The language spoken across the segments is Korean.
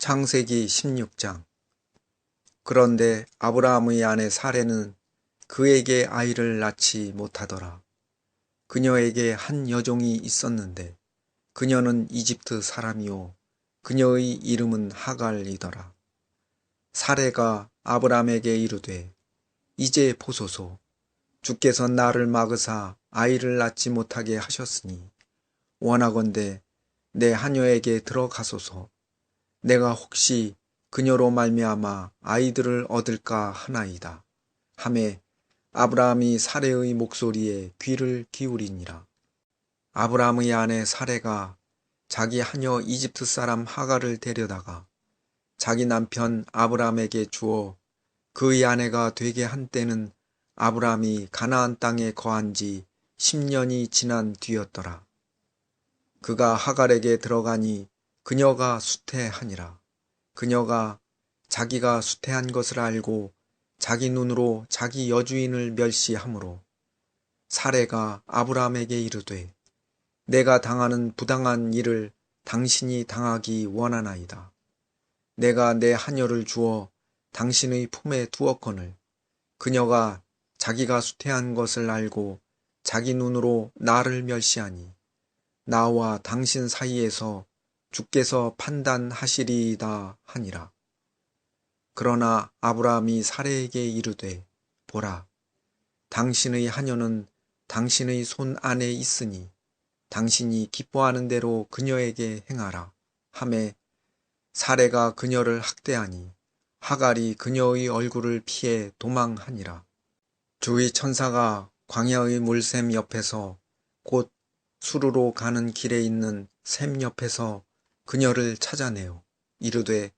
창세기 16장 그런데 아브라함의 아내 사레는 그에게 아이를 낳지 못하더라. 그녀에게 한 여종이 있었는데 그녀는 이집트 사람이요 그녀의 이름은 하갈이더라. 사레가 아브라함에게 이르되 이제 보소서 주께서 나를 막으사 아이를 낳지 못하게 하셨으니 원하건대 내 하녀에게 들어가소서 내가 혹시 그녀로 말미암아 아이들을 얻을까 하나이다. 함에 아브라함이 사레의 목소리에 귀를 기울이니라. 아브라함의 아내 사레가 자기 하녀 이집트 사람 하가를 데려다가 자기 남편 아브라함에게 주어 그의 아내가 되게 한 때는 아브라함이 가나안 땅에 거한 지 10년이 지난 뒤였더라. 그가 하갈에게 들어가니 그녀가 수태하니라. 그녀가 자기가 수태한 것을 알고 자기 눈으로 자기 여주인을 멸시하므로 사례가 아브라함에게 이르되 내가 당하는 부당한 일을 당신이 당하기 원하나이다. 내가 내 하녀를 주어 당신의 품에 두었거늘 그녀가 자기가 수태한 것을 알고 자기 눈으로 나를 멸시하니 나와 당신 사이에서 주께서 판단하시리이다 하니라. 그러나 아브라함이 사례에게 이르되 보라 당신의 하녀는 당신의 손 안에 있으니 당신이 기뻐하는 대로 그녀에게 행하라 함에 사례가 그녀를 학대하니 하갈이 그녀의 얼굴을 피해 도망하니라. 주의 천사가 광야의 물샘 옆에서 곧 수루로 가는 길에 있는 샘 옆에서 그녀를 찾아내어 이르되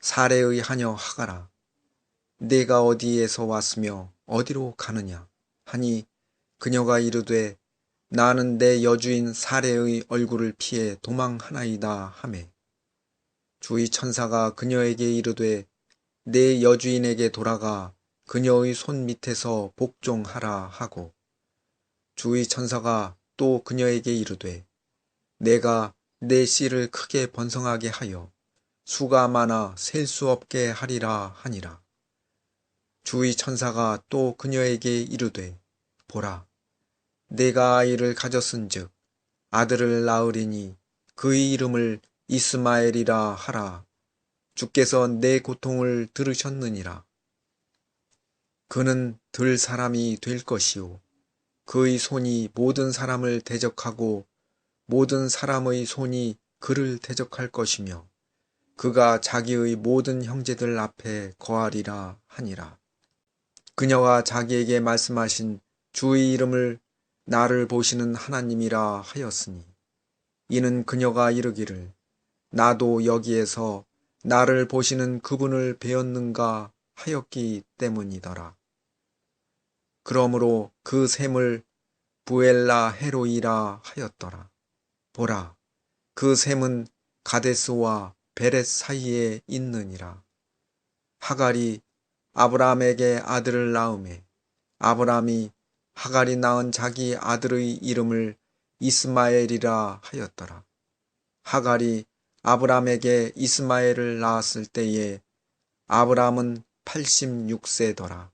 사례의 하녀 하가라. 네가 어디에서 왔으며 어디로 가느냐? 하니 그녀가 이르되 나는 내 여주인 사례의 얼굴을 피해 도망하나이다 하매. 주의 천사가 그녀에게 이르되 내 여주인에게 돌아가 그녀의 손 밑에서 복종하라 하고. 주의 천사가 또 그녀에게 이르되 내가 내 씨를 크게 번성하게 하여 수가 많아 셀 수 없게 하리라 하니라. 주의 천사가 또 그녀에게 이르되 보라 내가 아이를 가졌은즉 아들을 낳으리니 그의 이름을 이스마엘이라 하라. 주께서 내 고통을 들으셨느니라. 그는 들 사람이 될 것이요 그의 손이 모든 사람을 대적하고 모든 사람의 손이 그를 대적할 것이며 그가 자기의 모든 형제들 앞에 거하리라 하니라. 그녀가 자기에게 말씀하신 주의 이름을 나를 보시는 하나님이라 하였으니 이는 그녀가 이르기를 나도 여기에서 나를 보시는 그분을 배웠는가 하였기 때문이더라. 그러므로 그 샘을 부엘라 헤로이라 하였더라. 보라, 그 샘은 가데스와 베렛 사이에 있느니라. 하갈이 아브라함에게 아들을 낳음에 아브라함이 하갈이 낳은 자기 아들의 이름을 이스마엘이라 하였더라. 하갈이 아브라함에게 이스마엘을 낳았을 때에 아브라함은 86세더라.